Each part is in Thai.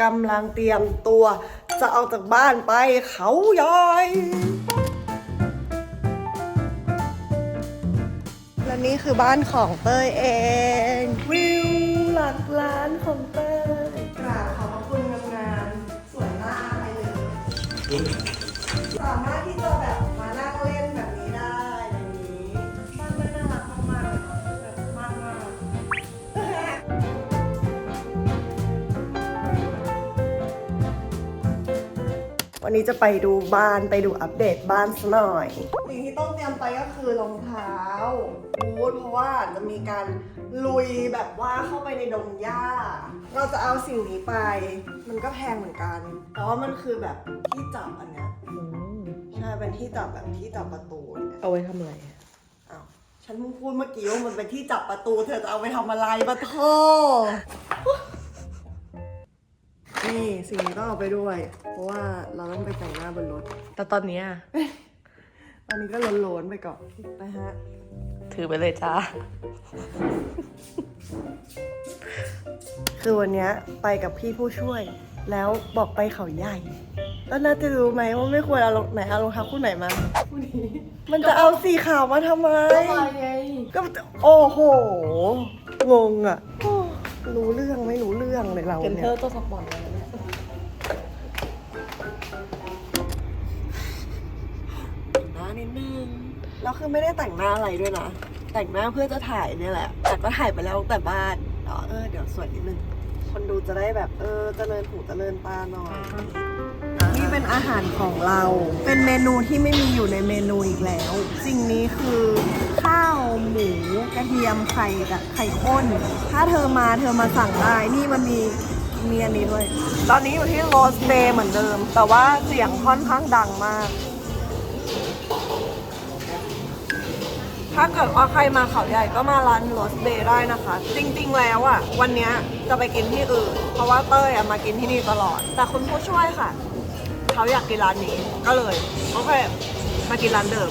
กำลังเตรียมตัว จะออกจากบ้านไปเขาใหญ่และนี่คือบ้านของเต้ยเอง นนี้จะไปดูบ้านไปดูอัปเดตบ้านซะหน่อย สิ่งที่ต้องเตรียมไปก็คือรองเท้าบูทเพราะว่าจะมีการลุยแบบว่าเข้าไปในดงหญ้า เราจะเอาสิ่งนี้ไป มันก็แพงเหมือนกัน แต่ว่ามันคือแบบที่จับอันเนี้ยใช่เป็นที่จับแบบที่จับประตูเนี่ยเอาไว้ทำอะไรอ้าวฉันเพิ่งพูดเมื่อกี้ว่ามันเป็นที่จับประตู เธอจะเอาไปทำอะไรปะโท นี่สิ่งนี้ต้องเอาไปด้วย เพราะว่าเราต้องไปแต่งหน้าบนรถ แต่ตอนเนี้ยตอนนี้ก็โลนๆไปก่อนไปฮะ ถือไปเลยจ้า คือวันเนี้ยไปกับพี่ผู้ช่วย แล้วบอกไปเขาใหญ่ แล้วน่าจะรู้ไหมว่าไม่ควรเอารองไหนเอารองเท้าคู่ไหนมา คู่นี้ มันจะเอาสีขาวมาทำไมก็โอ้โห งงอะโอ้รู้เรื่องไม่รู้เรื่องเลยเราเนเธเนี่อยร์ตัวสปอร์ตเลยานิดนึงแล้วคือไม่ได้แต่งหน้าอะไรด้วยนะแต่งหน้าเพื่อจะถ่ายเนี่ยแหละ แต่ก็ถ่ายไปแล้วตั้งแต่บ้านเนาะเออเดี๋ยวสวยนิดนึงคนดูจะได้แบบเออเจริญหูเจริญตาหน่อยนี่เป็นอาหารของเรา เป็นเมนูที่ไม่มีอยู่ในเมนูอีกแล้วสิ่งนี้คือข้าวหมูกระเทียมไข่กับไข่ข้น ถ้าเธอมาเธอมาสั่งได้ นี่มันมีมีอันนี้ด้วย ตอนนี้อยู่ที่โรสเดย์เหมือนเดิม แต่ว่าเสียงค่อนข้างดังมาก ถ้าเกิดว่าใครมาเขาใหญ่ก็มาร้านโรสเบย์ได้นะคะ จริงๆแล้วอะวันเนี้ยจะไปกินที่อื่น เพราะว่าเต้ยอะมากินที่นี่ตลอด แต่คุณผู้ช่วยค่ะ เขาอยากกินร้านนี้ก็เลย โอเค มากินร้านเดิม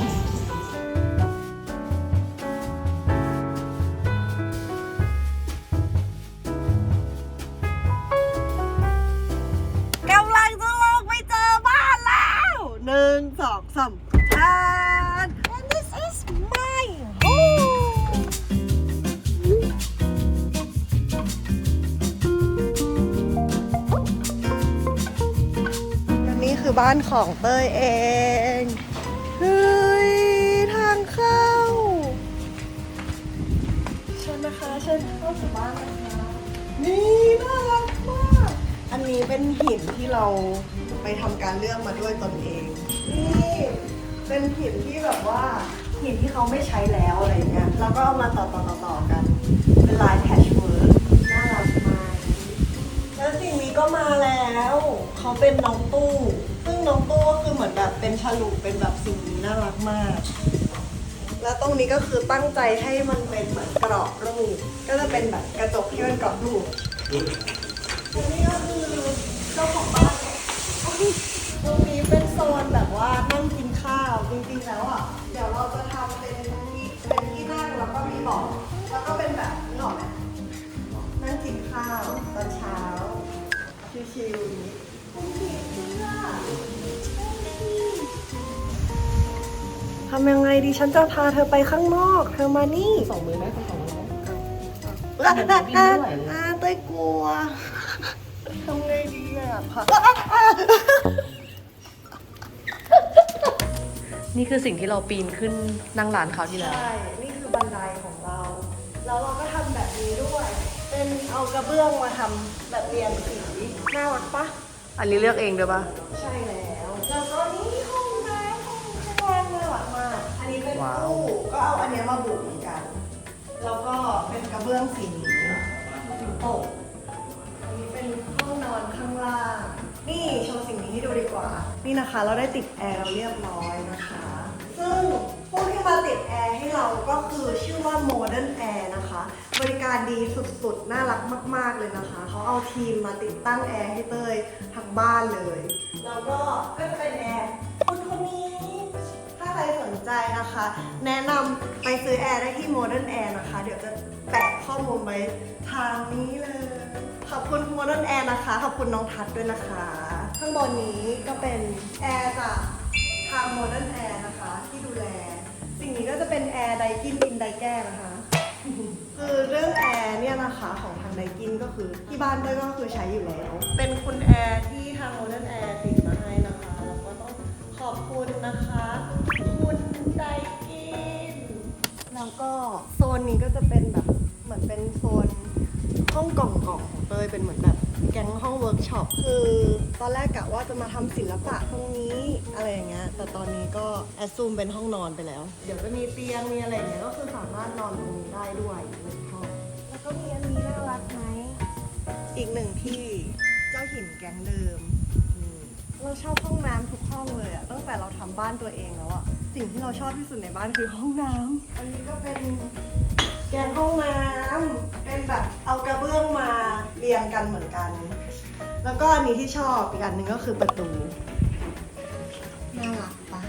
ของเต้ยเอง เฮ้ย ทางเข้า เชิญนะคะเชิญเข้าสู่บ้านนะคะ นี่น่ารักมาก อันนี้เป็นหินที่เราไปทำการเลือกมาด้วยตนเอง นี่เป็นหินที่แบบว่าหินที่เขาไม่ใช้แล้วอะไรเงี้ยแล้วก็เอามาต่อต่อต่อต่อกัน เป็นลายแพชเวิร์กน่ารักมาก แล้วสิ่งนี้ก็มาแล้ว เขาเป็นน้องตู้ งน้องตู้ก็คือเหมือนแบบเป็นฉลุเป็นแบบสิ่งนี้น่ารักมาก แล้วตรงนี้ก็คือตั้งใจให้มันเป็นเหมือนกรอบรูป ก็จะเป็นแบบกระจกที่เป็นกรอบรูปตรงนี้ก็คือเจ้าของบ้านตรงนี้เป็นโซนแบบว่านั่งกินข้าวจริงๆแล้วอะ เดี๋ยวเราจะทำเป็นที่เป็นที่นั่งแล้วก็มีเบาะแล้วก็เป็นแบบนี่หรอกไหมนั่งกินข้าวตอนเช้าชิวๆอย่างนี้ ทำยังไงดีฉันจะพาเธอไปข้างนอก เธอมานี่สองมือไหมคนสองมือไหมอะมันจะวิ่งไม่ไหวเลยอะเต้ยกลัวทำไงดีอะพา นี่คือสิ่งที่เราปีนขึ้นนั่งร้านเขาวที่แล้ว ใช่ นี่คือบันไดของเรา แล้วเราก็ทำแบบนี้ด้วย เป็นเอากระเบื้องมาทำแบบเรียนสี น่ารักปะอันนี้เลือกเองด้วยปะใช่แล้วแล้ว เราได้ติดแอร์เราเรียบร้อยนะคะ ซึ่งผู้ที่มาติดแอร์ให้เราก็คือชื่อว่า Modern Air นะคะ บริการดีสุดๆ น่ารักมาก ๆ เลยนะคะ เขาเอาทีมมาติดตั้งแอร์ให้เต้ยทั้งบ้านเลย แล้วก็ก็จะเป็นแอร์คนคนนี้ถ้าใครสนใจนะคะ แนะนำไปซื้อแอร์ได้ที่ Modern Air นะคะ เดี๋ยวจะแปะข้อมูลไว้ทางนี้เลย ขอบคุณโมเดิร์นแอร์นะคะ ขอบคุณน้องทัศน์ด้วยนะคะ ข้างบนนี้ก็เป็นแอร์จากทางโมเดิร์นแอร์นะคะ ที่ดูแล สิ่งนี้ก็จะเป็นแอร์ไดกินอินไดแก้นะคะ คือเรื่องแอร์เนี่ยนะคะของทางไดกินก็คือที่บ้านเต้ยก็คือใช้อยู่แล้ว เป็นคุณแอร์ที่ทางโมเดิร์นแอร์ติดมาให้นะคะแล้วก็ต้องขอบคุณนะคะ คุณไดกินแล้วก็โซนนี้ก็จะเป็นแบบเหมือนเป็นโซนห้องกล่องๆของเต้ยเป็นเหมือนแบบ แก๊งห้องเวิร์กช็อปคือตอนแรกกะว่าจะมาทำศิลปะตรงนี้อะไรอย่างเงี้ยแต่ตอนนี้ก็แอดซูมเป็นห้องนอนไปแล้ว เดี๋ยวจะมีเตียงมีอะไรอย่างเงี้ยก็คือสามารถนอนตรงนี้ได้ด้วยในห้องแล้วก็มีอันนี้น่ารักไหมอีกหนึ่งที่เจ้าหินแก๊งเดิมอืมเราชอบห้องน้ำทุกห้องเลยอะตั้งแต่เราทำบ้านตัวเองแล้วอะสิ่งที่เราชอบที่สุดในบ้านคือห้องน้ำอันนี้ก็เป็น แกงห้องน้ำเป็นแบบเอากระเบื้องมาเรียงกันเหมือนกัน แล้วก็อันนี้ที่ชอบอีกอันหนึ่งก็คือประตู น่ารักปะ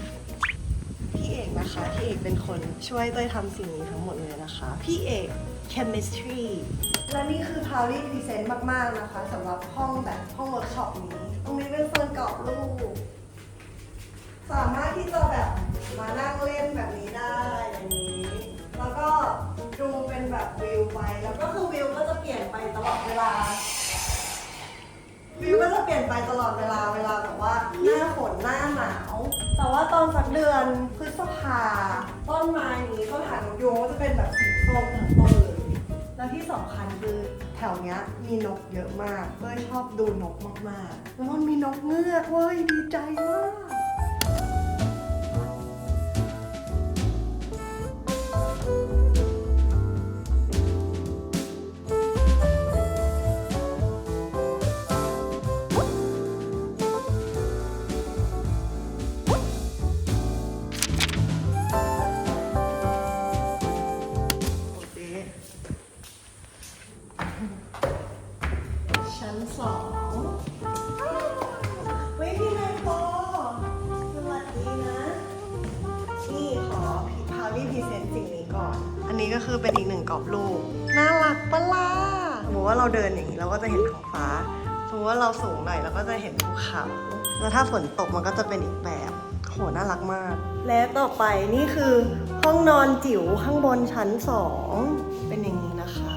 พี่เอกนะคะ พี่เอกเป็นคนช่วยเต้ยทำสิ่งนี้ทั้งหมดเลยนะคะ พี่เอก chemistry และนี่คือ p o w e r present มาก ๆ นะคะสำหรับห้องแบบห้องเวิร์กช็อปนี้ ตรงนี้เป็นโซนกรอบรูป สามารถที่จะแบบมานั่งเล่นแบบนี้ได้อย่างนี้ แล้วก็ดูเป็นแบบวิวไป แล้วก็คือวิวก็จะเปลี่ยนไปตลอดเวลา วิวก็จะเปลี่ยนไปตลอดเวลาเวลาแบบว่าหน้าฝนหน้าหนาว แต่ว่าตอนสักเดือนพฤษภาต้นไม้นี้ต้นหางนกยูงก็จะเป็นแบบสีส้มทั้งต้นเลยแล้วที่สำคัญคือแถวเนี้ยมีนกเยอะมากเต้ยชอบดูนกมากๆ แล้วมันมีนกเงือกเว้ยดีใจมาก ชั้นสองเฮ้ยพี่นายโปสวัสดีนะ นี่ขอพาวลี่พรีเซนต์สิ่งนี้ก่อน อันนี้ก็คือเป็นอีกหนึ่งกรอบรูป น่ารักปะล่ะสมมติว่าเราเดินอย่างนี้เราก็จะเห็นท้องฟ้าสมมติว่าเราสูงหน่อยเราก็จะเห็นภูเขา แล้วถ้าฝนตกมันก็จะเป็นอีกแบบ โห น่ารักมาก และต่อไปนี่คือห้องนอนจิ๋วข้างบนชั้นสอง เป็นอย่างนี้นะคะ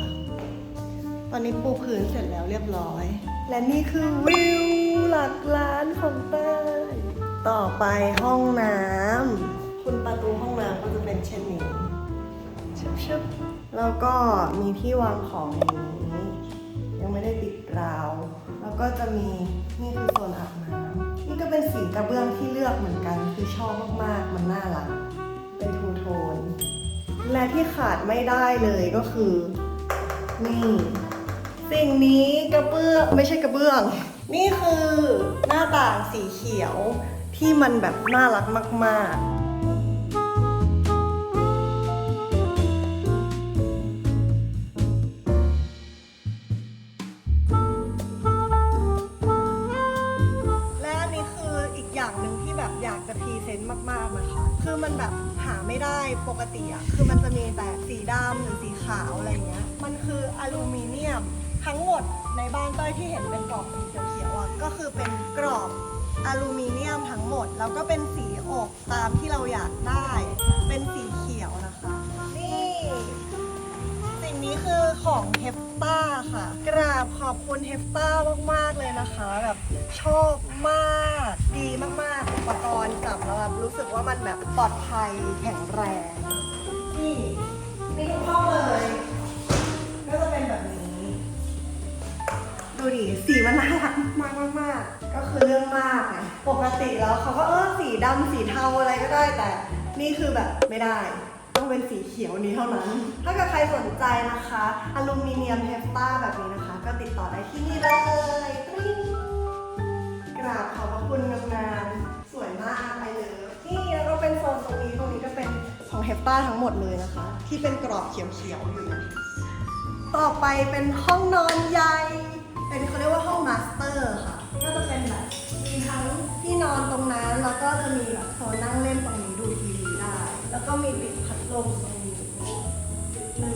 ตอนนี้ปูพื้นเสร็จแล้วเรียบร้อย และนี่คือวิวหลักล้านของเต้ยต่อไปห้องน้ำคุณประตูห้องน้ำก็จะเป็นเช่นนี้ชึบชึบแล้วก็มีที่วางของอย่างนี้ ยังไม่ได้ติดราว แล้วก็จะมีนี่คือโซนอาบน้ำนี่ก็เป็นสีกระเบื้องที่เลือกเหมือนกัน คือชอบมากๆ มันน่ารัก เป็นทูโทน และที่ขาดไม่ได้เลยก็คือนี่ สิ่งนี้กระเบื้องไม่ใช่กระเบื้อง นี่คือหน้าต่างสีเขียวที่มันแบบน่ารักมากๆและอันนี้คืออีกอย่างหนึ่งที่แบบอยากจะพรีเซนต์มากๆนะคะคือมันแบบหาไม่ได้ปกติอะคือมันจะมีแต่สีดำหรือสีขาวอะไรเงี้ย มันคืออลูมิเนียม ทั้งหมดในบ้านเต้ยที่เห็นเป็นกรอบสีเขียวๆอะก็คือเป็นกรอบอลูมิเนียมทั้งหมด แล้วก็เป็นสีอกตามที่เราอยากได้ เป็นสีเขียวนะคะ นี่สิ่งนี้คือของเฮฟต้าค่ะ กราบขอบคุณเฮฟต้ามากๆเลยนะคะแบบชอบมากดีมากๆอุปกรณ์จับแล้วแบบรู้สึกว่ามันแบบปลอดภัยแข็งแรงนี่นี่ทุกห้องเลย ดูดิสีมันน่ารักมากมากๆก็คือเรื่องมากไงปกติแล้วเขาก็เออสีดำสีเทาอะไรก็ได้แต่ นี่คือแบบไม่ได้ ต้องเป็นสีเขียวนี้เท่านั้น ถ้าเกิดใครสนใจนะคะอลูมิเนียมเทฟต้าแบบนี้นะคะ ก็ติดต่อได้ที่นี่เลยกริ๊งกราบขอบพระคุณงามๆสวยมากไปเลยนี่แล้วก็เป็นโซนตรงนี้ตรงนี้ก็เป็นของเฮฟต้าทั้งหมดเลยนะคะ ที่เป็นกรอบเขียวๆอยู่นะต่อไปเป็นห้องนอนใหญ่ เป็นเขาเรียกว่าห้องมาสเตอร์ค่ะ ก็จะเป็นแบบมีทั้งที่นอนตรงนั้น แล้วก็จะมีแบบโซนนั่งเล่นตรงนี้ดูทีวีได้ แล้วก็มีติดพัดลมตรงนี้นิดนึง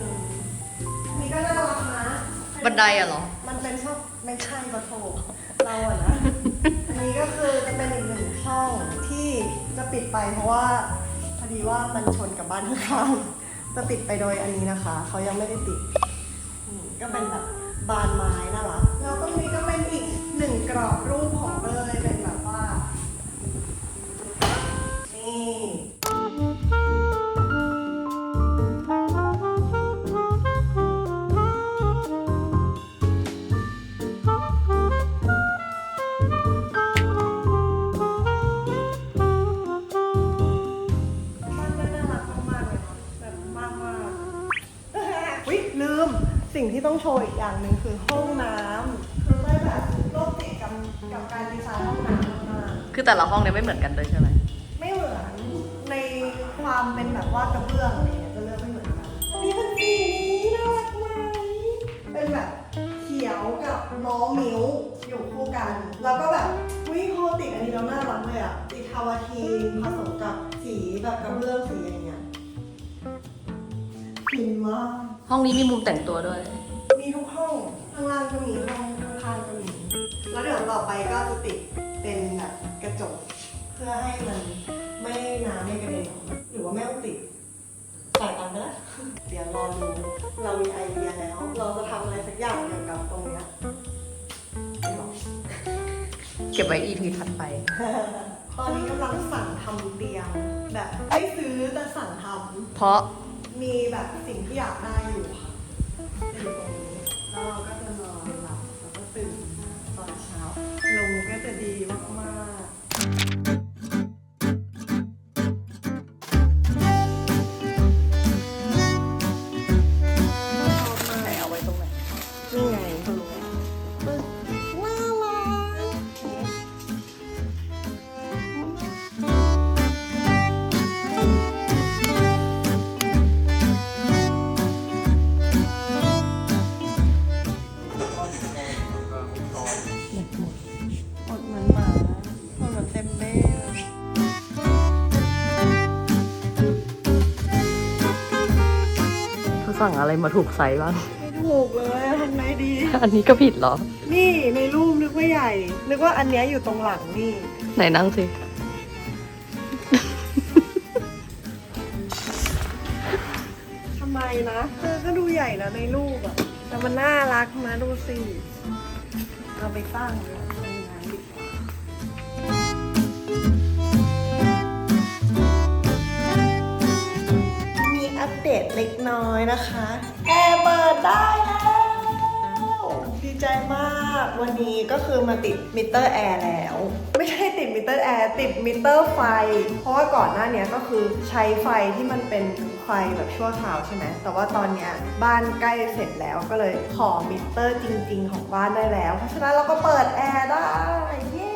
อันนี่ก็น่ารักนะบันไดอะเหรอ มันเป็นชอบไม่ใช่ปะโถเราอะนะ อันนี้ก็คือจะเป็นอีกหนึ่งห้องที่จะปิดไปเพราะว่าพอดีว่ามันชนกับบ้านข้างๆจะปิดไปโดยอันนี้นะคะ เขายังไม่ได้ติดอืมก็เป็นแบบ บานไม้น่ารักแล้วตรงนี้ก็เป็นอีกหนึ่งกรอบรูปของ ที่ต้องโชว์อีกอย่างหนึ่งคือห้องน้ำคือไม่แบบโลกติดกับกับการดีไซน์ห้องน้ำมากคือแต่ละห้องเนี่ยไม่เหมือนกันเลยใช่ไหมๆไม่เหมือนในความเป็นแบบว่ากระเบื้องอะไรเงี้ยจะเลือกไม่เหมือนกันอันนี้เป็นสีนี้น่ารักไหมเป็นแบบเขียวกับล้อมิ้วอยู่คู่กัน แล้วก็แบบวิโคติดอันนี้แล้วน่ารักเลยอะติดทาวาทีนผสมกับสีแบบกระเบื้องสีอย่างเงี้ยฟินมาก ห้องนี้มีมุมแต่งตัวด้วยมีทุกห้องข้างล่างก็มีห้องข้างๆก็มี แล้วเดี๋ยวต่อไปก็จะติดเป็นแบบกระจก เพื่อให้มันไม่น้ำไม่กระเด็นออกมาหรือว่าไม่ต้องติดจ่ายตังค์ไปแล้วเดี๋ยวรอดูเรามีไอเดียแล้ว เราจะทำอะไรสักอย่างเกี่ยวกับตรงเนี้ยไม่บอกเก็บไว้ EP ถัดไป ตอนนี้กำลังสั่งทำเตียง แบบไม่ซื้อแต่สั่งทเพราะำมีแบบสิ่งที่อยากได้อยู่ค่ะอยู่ตรงนี้ แล้วเราก็จะนอนหลับแล้วก็ตื่นตอนเช้าลมก็จะดีมากๆชอบมาไหนเอาไว้ตรง สั่งอะไรมาถูกไซส์บ้าง ไม่ถูกเลยทำไงดี อันนี้ก็ผิดเหรอ นี่ในรูปนึกว่าใหญ่ นึกว่าอันเนี้ยอยู่ตรงหลังนี่ ไหนนั่งสิ ทำไมนะเออก็ดูใหญ่นะในรูปอะแต่มันน่ารักนะดูสิ เราไปตั้งไว้ตรง เดตเล็กน้อยนะคะแอร์เปิดได้แล้วดีใจมากวันนี้ก็คือมาติดมิเตอร์แอร์แล้ว ไม่ใช่ติดมิเตอร์แอร์ติดมิเตอร์ไฟ เพราะว่าก่อนหน้านี้ก็คือใช้ไฟที่มันเป็นไฟแบบชั่วคราวใช่ไหมแต่ว่าตอนเนี้ยบ้านใกล้เสร็จแล้วก็เลยขอมิเตอร์จริง ๆ ของบ้านได้แล้ว เพราะฉะนั้นเราก็เปิดแอร์ได้เย้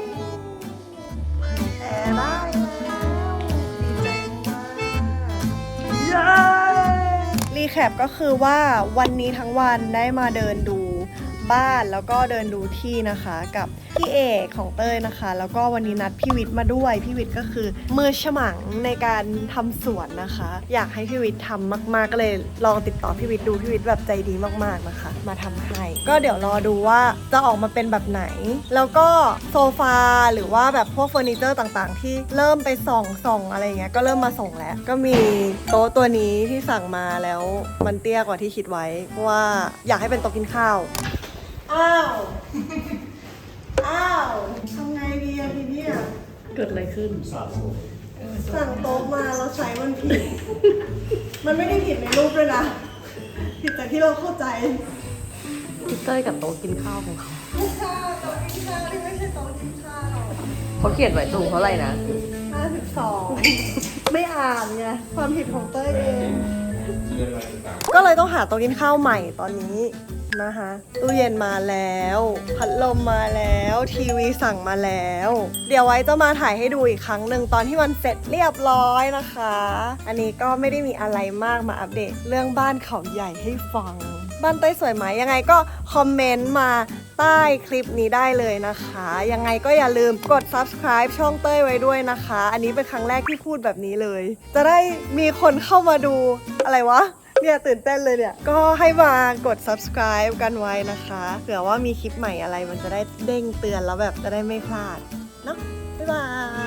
เปิดแอร์ได้แแคปก็คือว่าวันนี้ทั้งวันได้มาเดินดู บ้านแล้วก็เดินดูที่นะคะกับพี่เอกของเต้ยนะคะ แล้วก็วันนี้นัดพี่วิทย์มาด้วยพี่วิทย์ก็คือมือฉมังในการทำสวนนะคะ อยากให้พี่วิทย์ทำมาก ๆ ก็เลยลองติดต่อพี่วิทย์ดูพี่วิทย์แบบใจดีมากๆนะคะ มาทำให้ก็เดี๋ยวรอดูว่าจะออกมาเป็นแบบไหน แล้วก็โซฟาหรือว่าแบบพวกเฟอร์นิเจอร์ต่างๆ ที่เริ่มไปส่องส่องอะไรเงี้ยก็เริ่มมาส่งแล้ว ก็มีโต๊ะตัวนี้ที่สั่งมาแล้วมันเตี้ยกว่าที่คิดไว้เพราะว่าอยากให้เป็นโต๊ะกินข้าว อ้าว อ้าวทำไงดีอะทีเนี้ยเกิดอะไรขึ้น สั่งโต๊ะมาแล้วใช้มันผิด มันไม่ได้ผิดในรูปด้วยนะ ผิดจากที่เราเข้าใจพี่เต้ยกับโต๊ะกินข้าวของเขาไม่ใช่โต๊ะกินข้าวที่ไม่ใช่โต๊ะกินข้าวเขาเขียนไว้สูงเท่าไหร่นะ52ไม่อ่านไงความผิดของเต้ยเอง ก็เลยต้องหาโต๊ะกินข้าวใหม่ตอนนี้ นะคะ ตู้เย็นมาแล้ว พัดลมมาแล้ว ทีวีสั่งมาแล้ว เดี๋ยวไว้จะมาถ่ายให้ดูอีกครั้งหนึ่งตอนที่มันเสร็จเรียบร้อยนะคะ อันนี้ก็ไม่ได้มีอะไรมากมาอัปเดต เรื่องบ้านเขาใหญ่ให้ฟัง บ้านเต้ยสวยไหมยังไงก็คอมเมนต์มาใต้คลิปนี้ได้เลยนะคะ ยังไงก็อย่าลืมกด subscribe ช่องเต้ยไว้ด้วยนะคะ อันนี้เป็นครั้งแรกที่พูดแบบนี้เลย จะได้มีคนเข้ามาดูอะไรวะ เนี่ยตื่นเต้นเลยเนี่ย ก็ให้มากด subscribe กันไว้นะคะ เผื่อว่ามีคลิปใหม่อะไรมันจะได้เด้งเตือนแล้วแบบจะได้ไม่พลาด เนาะบ๊ายบาย